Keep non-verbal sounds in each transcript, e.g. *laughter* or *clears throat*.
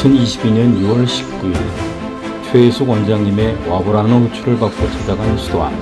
2022년 6월 19일 최혜숙 원장님의 와보라는 호출을 받고 찾아간 수도원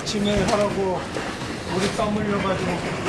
아침에 하라고 우리 땀 흘려가지고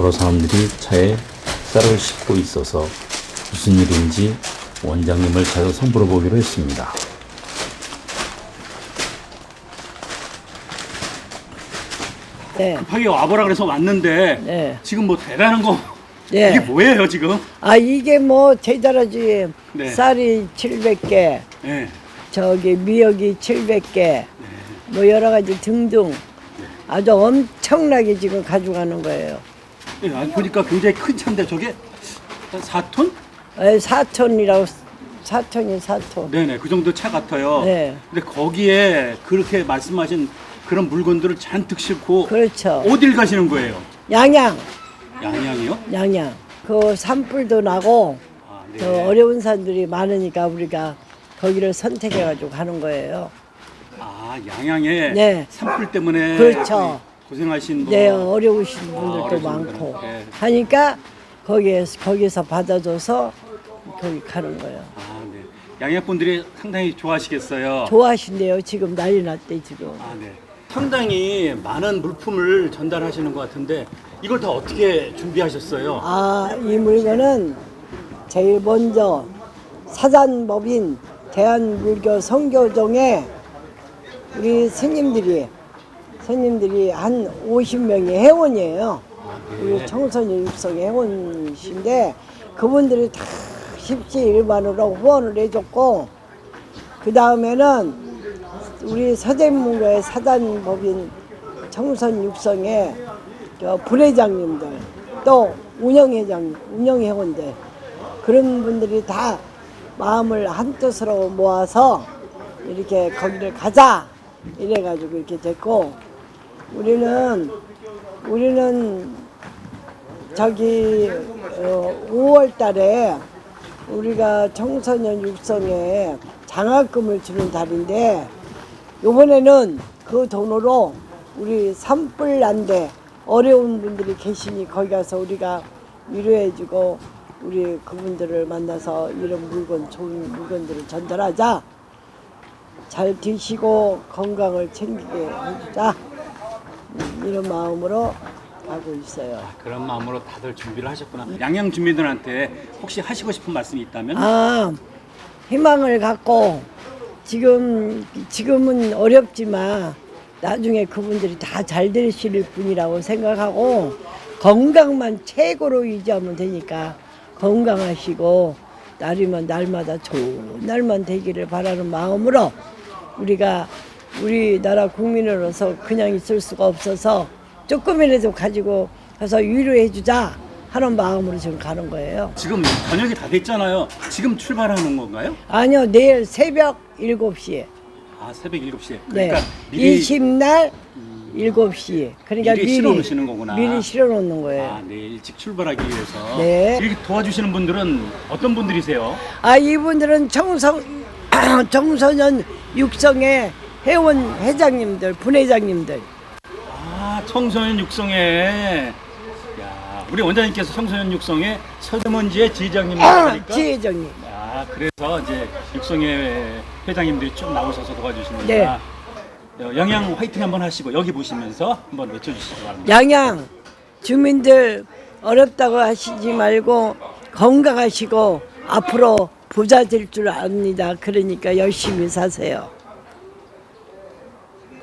여러 사람들이 차에 쌀을 싣고 있어서 무슨 일인지 원장님을 찾아서 물어보기로 했습니다. 네, 급하게 와보라 그래서 왔는데 네. 지금 뭐 대단한 거 네. 이게 뭐예요 지금? 아 이게 뭐 대단하지. 네. 쌀이 700개, 예. 저기 미역이 700개, 뭐 여러 가지 등등 아주 엄청나게 지금 가져가는 거예요. 예, 아니, 보니까 굉장히 큰 차인데 저게 한 4톤? 에, 4톤이라고 4톤이 4톤. 네네 그 정도 차 같아요. 네. 근데 거기에 그렇게 말씀하신 그런 물건들을 잔뜩 싣고 그렇죠. 어딜 가시는 거예요? 양양, 양양이요? 양양. 그 산불도 나고 아, 네. 더 어려운 산들이 많으니까 우리가 거기를 선택해 가지고 가는 거예요. 아 양양에 네. 산불 때문에 그렇죠. 고생하신 분. 네, 어려우신 아, 분들도 어려우신 많고 네. 하니까 거기에 거기서 받아줘서 거기 가는 거예요. 아, 네. 양양 분들이 상당히 좋아하시겠어요. 좋아하신대요. 지금 난리 났대 지금. 아, 네. 상당히 많은 물품을 전달하시는 것 같은데 이걸 다 어떻게 준비하셨어요? 아, 이 물건은 제일 먼저 사단법인 대한불교 성교종에 우리 스님들이 스님들이 한 50명이 회원이에요. 우리 청소년 육성의 회원이신데 그분들이 다 십시일반으로 후원을 해줬고 그 다음에는 우리 서대문고의 사단법인 청선 육성의 저 부회장님들 또 운영회장, 운영회원들 그런 분들이 다 마음을 한뜻으로 모아서 이렇게 거기를 가자 이래가지고 이렇게 됐고 우리는 우리는 저기 어, 5월 달에 우리가 청소년 육성에 장학금을 주는 달인데 이번에는 그 돈으로 우리 산불 난데 어려운 분들이 계시니 거기 가서 우리가 위로해주고 우리 그분들을 만나서 이런 물건 좋은 물건들을 전달하자. 잘 드시고 건강을 챙기게 해주자. 음, 이런 마음으로 가고 있어요. 그런 마음으로 다들 준비를 하셨구나. 양양 주민들한테 혹시 하시고 싶은 말씀이 있다면? 아, 희망을 갖고 지금 지금은 어렵지만 나중에 그분들이 다 잘 되실 분이라고 생각하고 건강만 최고로 유지하면 되니까 건강하시고 날이면 날마다 좋은 날만 되기를 바라는 마음으로 우리가 우리나라 국민으로서 그냥 있을 수가 없어서 조금이라도 가지고 가서 위로해 주자 하는 마음으로 지금 가는 거예요. 지금 저녁이 다 됐잖아요. 지금 출발하는 건가요? 아니요, 내일 새벽 7시에. 아, 새벽 7시에. 네. 그러니까 미리 20날 7시에. 그러니까 미리 실어 놓으시는 거구나. 미리 실어 놓는 거예요. 아, 네, 일찍 출발하기 위해서. 네. 이렇게 도와주시는 분들은 어떤 분들이세요? 아, 이분들은 청성, *clears throat* 청소년 육성의 회원 회장님들, 분회장님들. 아, 청소년 육성회. 야, 우리 원장님께서 청소년 육성회 서대문지의 지회장님 아. 지회장님. 아, 그래서 이제 육성회 회장님들이 쭉 나오셔서 도와주시는구나. 네. 어, 영양 화이팅 한번 하시고 여기 보시면서 한번 외쳐주시기 바랍니다. 양양 주민들 어렵다고 하시지 말고 건강하시고 앞으로 부자 될 줄 압니다. 그러니까 열심히 사세요.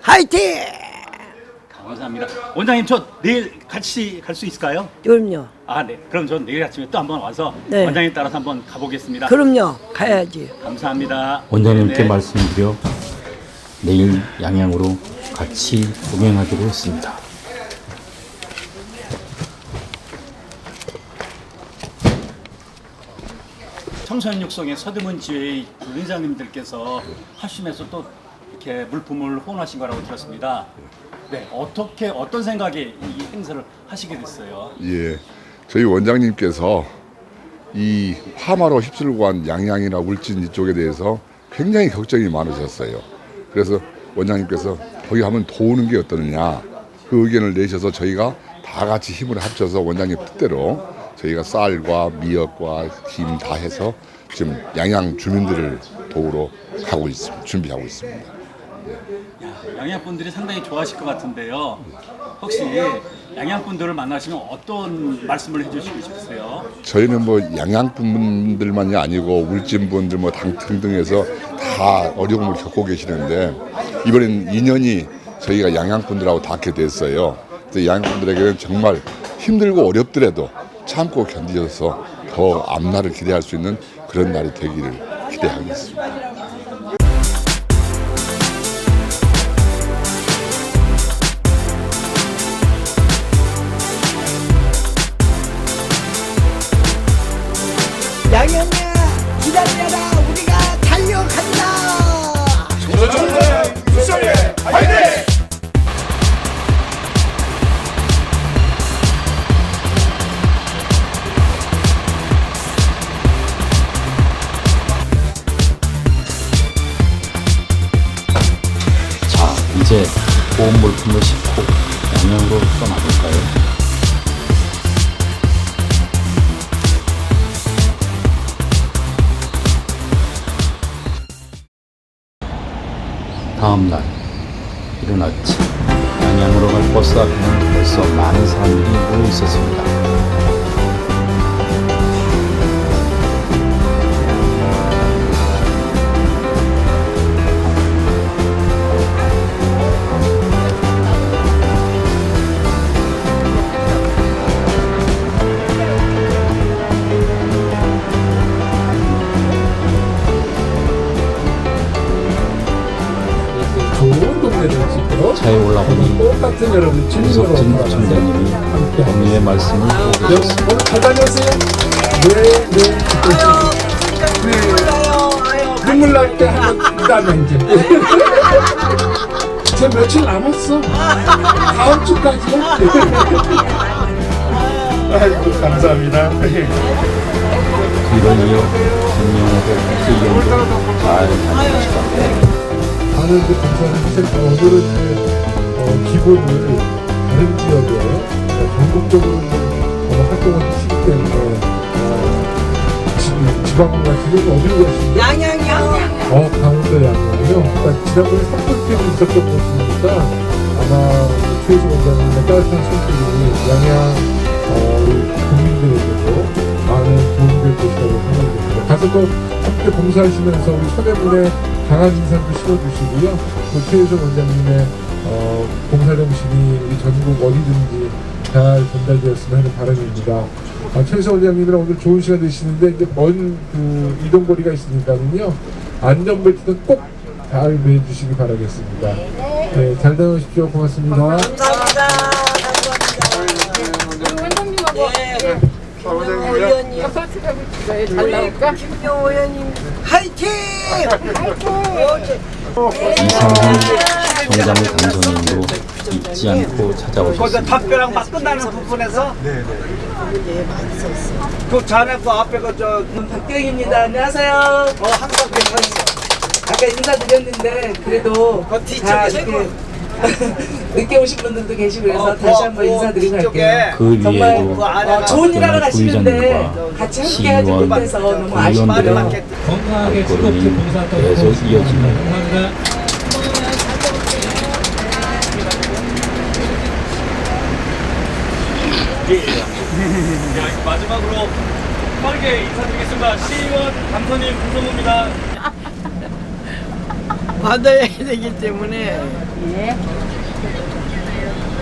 화이팅! 감사합니다. 원장님 저 내일 같이 갈 수 있을까요? 그럼요. 아, 네. 그럼 전 내일 아침에 또 한번 와서 네. 원장님 따라서 한번 가보겠습니다. 그럼요. 가야지. 감사합니다. 원장님께 네. 말씀드려 내일 양양으로 같이 동행하기로 했습니다. 청소년 육성의 서대문 지회의 부회장님들께서 하시면서 또 이렇게 물품을 후원하신 거라고 들었습니다. 네, 어떻게 어떤 생각에 이 행사를 하시게 됐어요? 예, 저희 원장님께서 이 화마로 휩쓸고 간 양양이나 울진 이쪽에 대해서 굉장히 걱정이 많으셨어요. 그래서 원장님께서 거기 하면 도우는 게 어떠느냐 그 의견을 내셔서 저희가 다 같이 힘을 합쳐서 원장님 뜻대로 저희가 쌀과 미역과 김 다 해서 지금 양양 주민들을 도우러 가고 있습니다. 준비하고 있습니다. 양양 분들이 상당히 좋아하실 것 같은데요. 혹시 양양 분들을 만나시면 어떤 말씀을 해주시고 싶으세요? 저희는 뭐 양양 분들만이 아니고 울진 분들 뭐 당 등등해서 다 어려움을 겪고 계시는데 이번엔 인연이 저희가 양양 분들하고 닿게 됐어요. 그래서 양양 분들에게는 정말 힘들고 어렵더라도 참고 견디셔서 더 앞날을 기대할 수 있는 그런 날이 되기를 기대하겠습니다. 돌아가서 총장님이 함께 격려의 말씀을 계셨습니다. 오늘 잘 다녀오세요. 네, 네. 네. 눈물 날 때 한번 있다면 이제. *laughs* 저 며칠 남았어. 다음 주까지야. *laughs* 아이고 감사합니다. 뒤를 이어 김영호 국회의원도 잘 바랍니다. 많은 그 오늘은 이제 어, 기본을 다른 지역에 어, 전국적으로 어, 활동을 하시기 때문에 어, 지금 지방공간 지금 어디로 가시죠? 양양이요. 어, 강원도 양양이요. 그러니까 지난번에 때문에 있었던 곳이니까 아마 최수 원장님의 따뜻한 손길이 양양 어, 국민들에게도 많은 도움이 될 것이라고 생각이 됩니다. 가서 또 함께 봉사하시면서 우리 서대문에 강한 인상도 심어주시고요. 또 최혜수 원장님의 정신이 우리 전국 어디든지 잘 전달되었으면 하는 바람입니다. 아, 최혜수 원장님이랑 오늘 좋은 시간 되시는데 이제 먼 그 이동 거리가 있으니까는요. 안전벨트는 꼭 잘 매주시기 바라겠습니다. 네, 잘 다녀오십시오. 고맙습니다. 김영호 의원님. 잘 나올까? 김영호 의원님 화이팅! 이상훈 정장의 당선인도 잊지 않고 찾아오셨습니다. 답변랑 막 끝나는 부분에서 네네 그 전에 그 앞에 그저 박경입니다. 안녕하세요. 어, 항상 괜찮았어 아까 인사드렸는데 그래도 그 뒤쪽에 *laughs* 늦게 오신 분들도 계시고 그래서 어, 다시 어, 한번 어, 인사드리고 갈게요. 그 정말 위에도 그 어, 좋은 일 하러 가시는데 부의장님과 같이 함께 하지 시의원, 못해서 너무 의원들의 아쉽고요. 건강하게 걸음이 계속 이어집니다. 감사합니다. 자, 마지막으로 빠르게 인사드리겠습니다. 시의원 감선님 구성호입니다. 받아야 되기 때문에 예.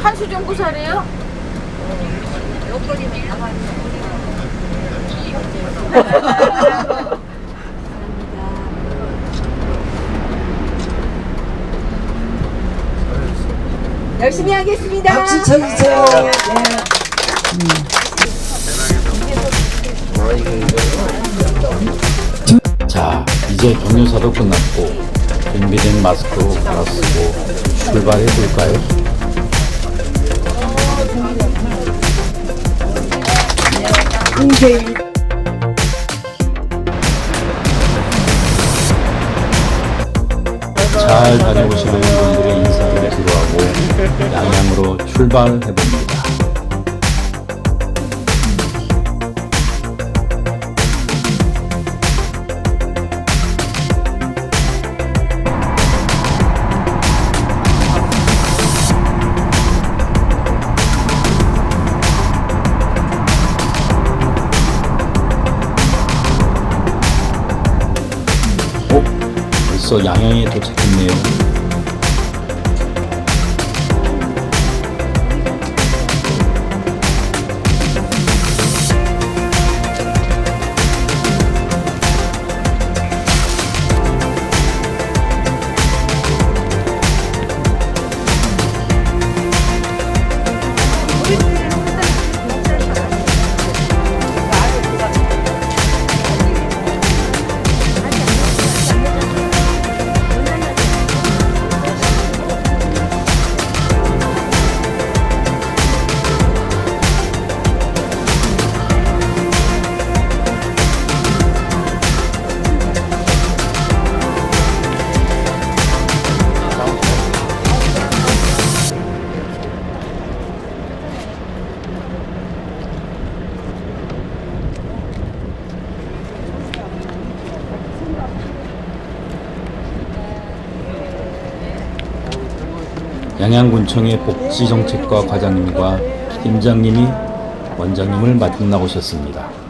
한수 정부 사래요? *laughs* 열심히 하겠습니다. 박수 쳐주세요. 자, 이제 경유사도 끝났고 준비된 마스크로 갈아 쓰고 출발해 볼까요? 잘 다녀오시는 분들의 인사를 기로하고 양양으로 출발해 봅니다. 벌써 양양에 도착했네요. 양양군청의 복지정책과 과장님과 팀장님이 원장님을 만나 오셨습니다.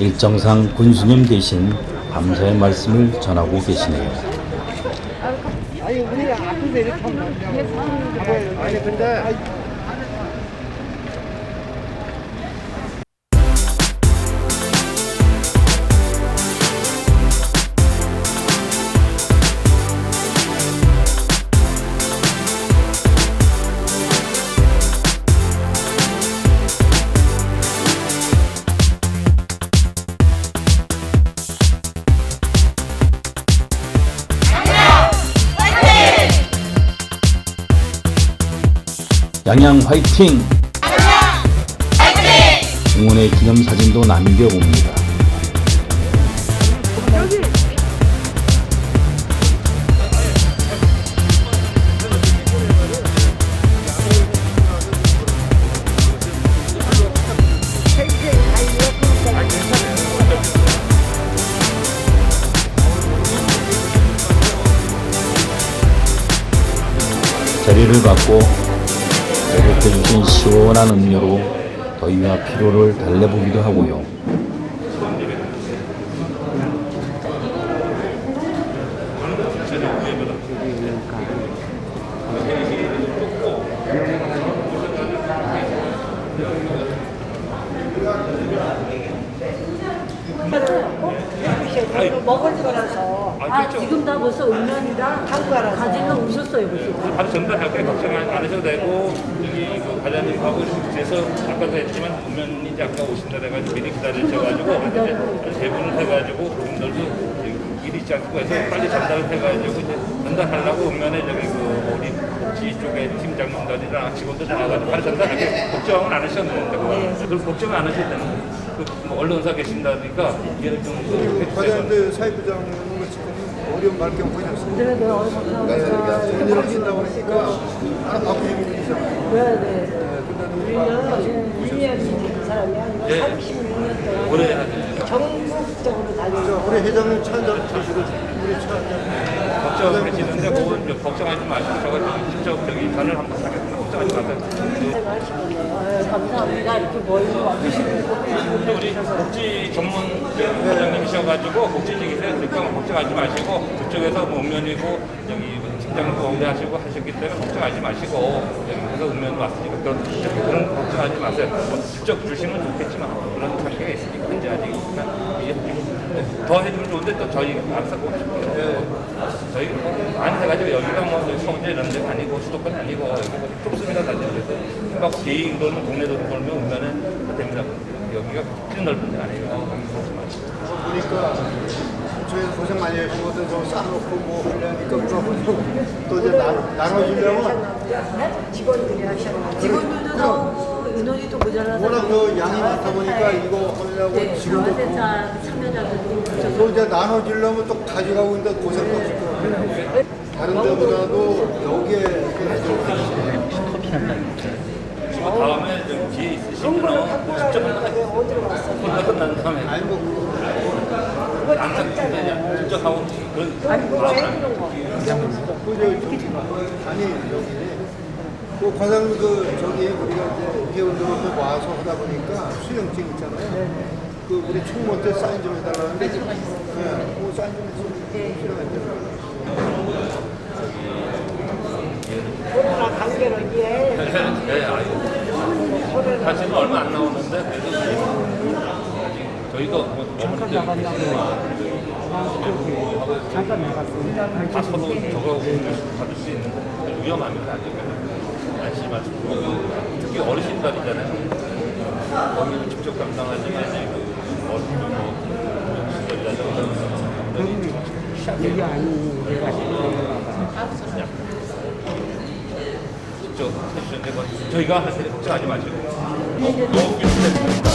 일정상 군수님 대신 감사의 말씀을 전하고 계시네요. 아니 우리 앞에서 이렇게 하면 아니 근데 양양 화이팅! 응원의 기념사진도 남겨봅니다. 자리를 받고 배급해주신 시원한 음료로 더위와 피로를 달래보기도 하고요. 먹을 거라서. 아, 지금 다 벌써 음면이랑 가지는 오셨어요, 벌써. 바로 전달할 거예요. 걱정 안 하셔도 되고 여기 그 과장님하고 그래서 아까도 했지만 보면이 아까 오신다 해가지고 미리 기다리셔가지고 한세 분을 해가지고 그분들도 미리 있지 않고 해서 빨리 전달을 해가지고 이제 전달하려고 읍면에 저기 그 우리 복지 쪽에 팀장님들이랑 직원들 나와가지고 바로 전달하게 걱정은 안 하셔도 되는데 그 걱정 안 하셔도 되는 거예요. 그뭐 언론사 계신다니까 이해를 좀 해주세요. 과장들 사회부장은 지금 어려운 말경 보셨어요. 네, 네. 돈을 준다고 그러니까 앞에 힘이잖아요. 네네. 우리는 1년이 사람이 예. 36년 동안 오래. 전국적으로 다니고 자, 우리 회장님 차 한잔 드시고 우리 차 한잔. 걱정하시는데 걱정하지 마시고 저가 직접 저기 전을 한번 하겠습니다. 네, 감사합니다. 이렇게. 근데 우리 복지 전문 과장님이셔가지고 복지직이세요. 그러니까 걱정하지 마시고 그쪽에서 뭐 읍면이고 여기 팀장도 응대하시고 하셨기 때문에 걱정하지 마시고 가서 읍면 왔으니까 그런, 그런 걱정하지 마세요. 뭐 직접 주시면 좋겠지만 그런 관계가 있으니까 현재 아직 이해 더 해주면 좋은데 또 저희 알아서 봅시고요. 저희 뭐 많이 해가지고 여기가 뭐 서울대 이런 데가 아니고 수도권이 아니고 여기 뭐 좁습니다. 다니면서 막 개인 돌면 동네도 돌면 오면은 됩니다. 여기가 큰 넓은 데 아니에요. 보니까 저희 고생 많이 것들 좀 싸놓고 뭐 하려니까 물어보고 또 이제 나, 나눠주려면 직원들이 하셔가지고. 직원들도 인원이 또 모자라서. 워낙 그 양이 많다 보니까 이거 하려고 네, 지금도 중화세차 참여자들이 또 이제 나눠주려면 또 가져가고 있는데 고생도 같아요. 다른 데보다도 여기에 뭐 다음에 좀 기회 있으시면 직접 한번 하세요. 콜라 끝난 다음에 아니 뭐 안상 직접 하고 그런 그 아니 여기 그 과장님 그 저기 우리가 이제 회원들한테 와서 하다 보니까 수령증 있잖아요. 그 우리 총무 때 사인 좀 해달라는데 네, 그 사인 좀 해주세요. 관계로 이해. 네. 사실은 얼마 안 나오는데 그래도 저희도 뭐 어머니들 잠깐 서로 저거 받을 수 있는데 위험합니다. 아직 안심하시고 특히 어르신들이잖아요. 거기를 직접 감당하지만 그 어르신 뭐 시절이라든가 여기 아니 내가 직접 해주셨는데 그건 저희가 할때 걱정하지 마시고 너무 비슷했습니다.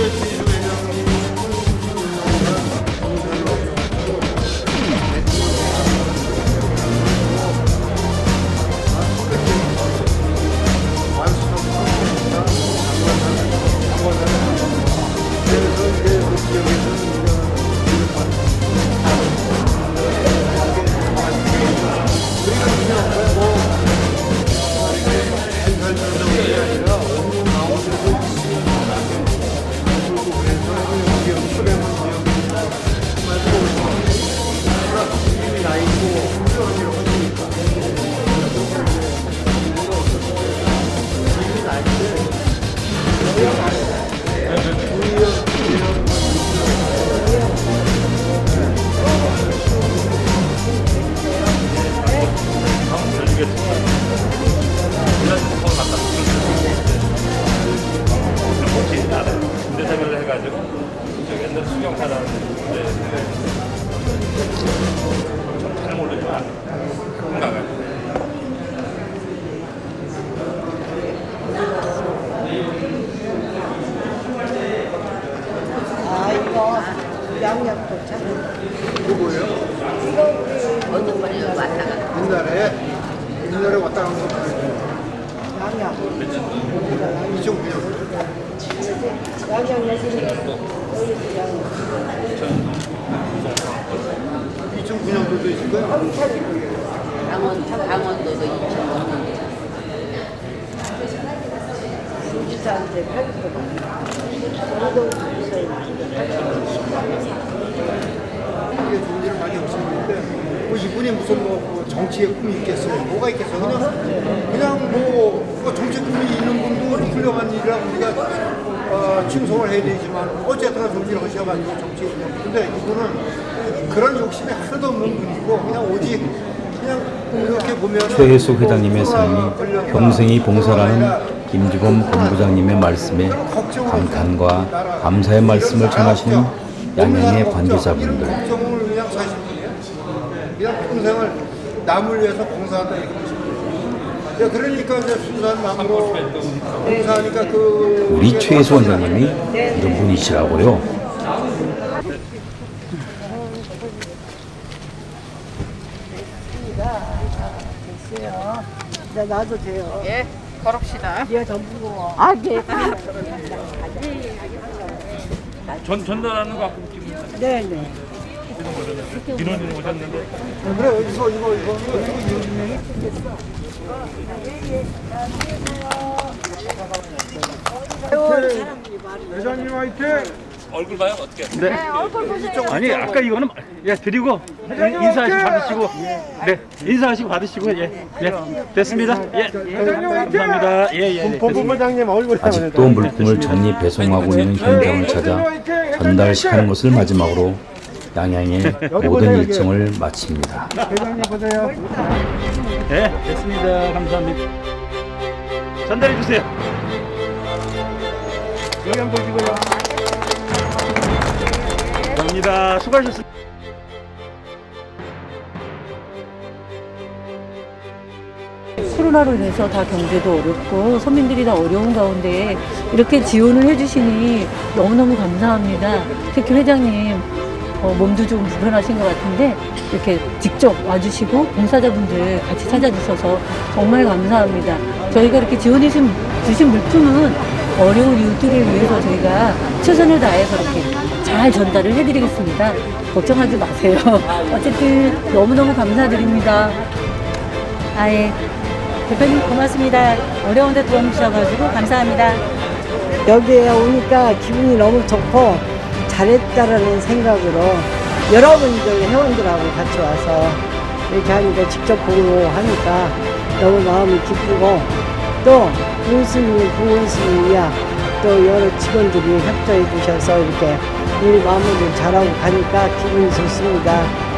우리 good. 부산한테 8kg. 이게 일을 많이 없었는데 뭐 이분이 무슨 뭐 정치의 꿈이 있겠어요? 뭐가 있겠어요? 그냥 그냥 뭐, 뭐 정치 꿈이 있는 분도 훌륭한 일이라고 우리가 어, 칭송을 해야 되지만 좋은 일을 하셔가지고 정치에 근데 이분은 그런 욕심이 하나도 없는 분이고 그냥 오직 그냥 이렇게 보면 최혜수 회장님의 삶이 평생이 봉사라는 김주범 본부장님의 말씀에 감탄과 감사의 말씀을 전하시는 양양의 관계자분들 걱정을 그냥 사실 분이에요. 그냥 평생을 남을 위해서 봉사한다 이렇게 보시면 그러니까 이제 순수한 마음으로 봉사하니까 그 우리 최혜수 원장님이 이런 분이시라고요. 이제 놔도 돼요. 예, 걸읍시다. 아, 예. 전 전달하는 거 갖고 지금 네네. 민원인 오셨는데 그래 이거 이거 이거 이거 회장님 화이팅! 얼굴 봐요? 어떻게? 아니 아까 이거는 예 드리고 인사하시고 받으시고 네 인사하시고 받으시고 예, 예 됐습니다. 예. 감사합니다. 예예 본부장님 얼굴 아직도 물품을 전리 배송하고 있는 현장을 찾아 전달시키는 것을 마지막으로 양양의 모든 일정을 마칩니다. 회장님 보세요. 네 됐습니다. 감사합니다. 전달해 주세요. 여기 한번 보시고요. 감사합니다 수고하셨습니다. 코로나로 인해서 다 경제도 어렵고 서민들이 다 어려운 가운데 이렇게 지원을 해주시니 너무너무 감사합니다. 특히 회장님 어, 몸도 좀 불편하신 것 같은데 이렇게 직접 와주시고 봉사자분들 같이 찾아주셔서 정말 감사합니다. 저희가 이렇게 지원해 주신, 주신 물품은 어려운 이웃들을 위해서 저희가 최선을 다해서 이렇게 잘 전달을 해드리겠습니다. 걱정하지 마세요. *laughs* 어쨌든 너무너무 감사드립니다. 아예 대표님 고맙습니다. 어려운데 도움 주셔가지고 감사합니다. 여기에 오니까 기분이 너무 좋고 잘했다라는 생각으로 여러분들 회원들하고 같이 와서 이렇게 하니까 직접 보고 하니까 너무 마음이 기쁘고 또 군수님, 부원수님이야 또 여러 직원들이 협조해 주셔서 이렇게 일 마무리를 잘하고 가니까 기분이 좋습니다.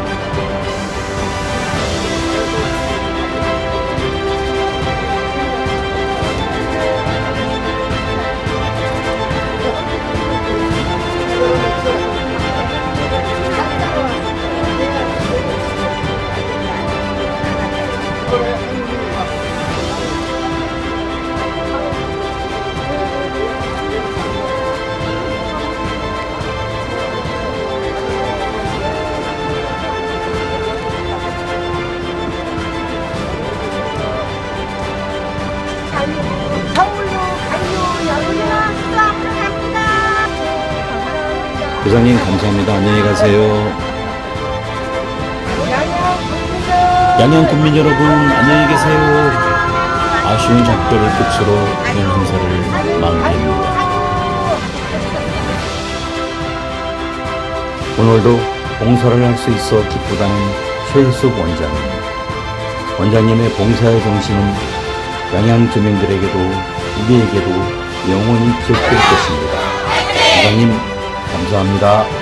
회장님 감사합니다. 안녕히 가세요. 양양 국민 여러분 안녕히 계세요. 아쉬운 작별을 끝으로 오늘 행사를 마무리합니다. 오늘도 봉사를 할 수 있어 기쁘다는 최희숙 원장님. 원장님의 봉사의 정신은 양양 주민들에게도 우리에게도 영원히 기억될 것입니다. 원장님 감사합니다.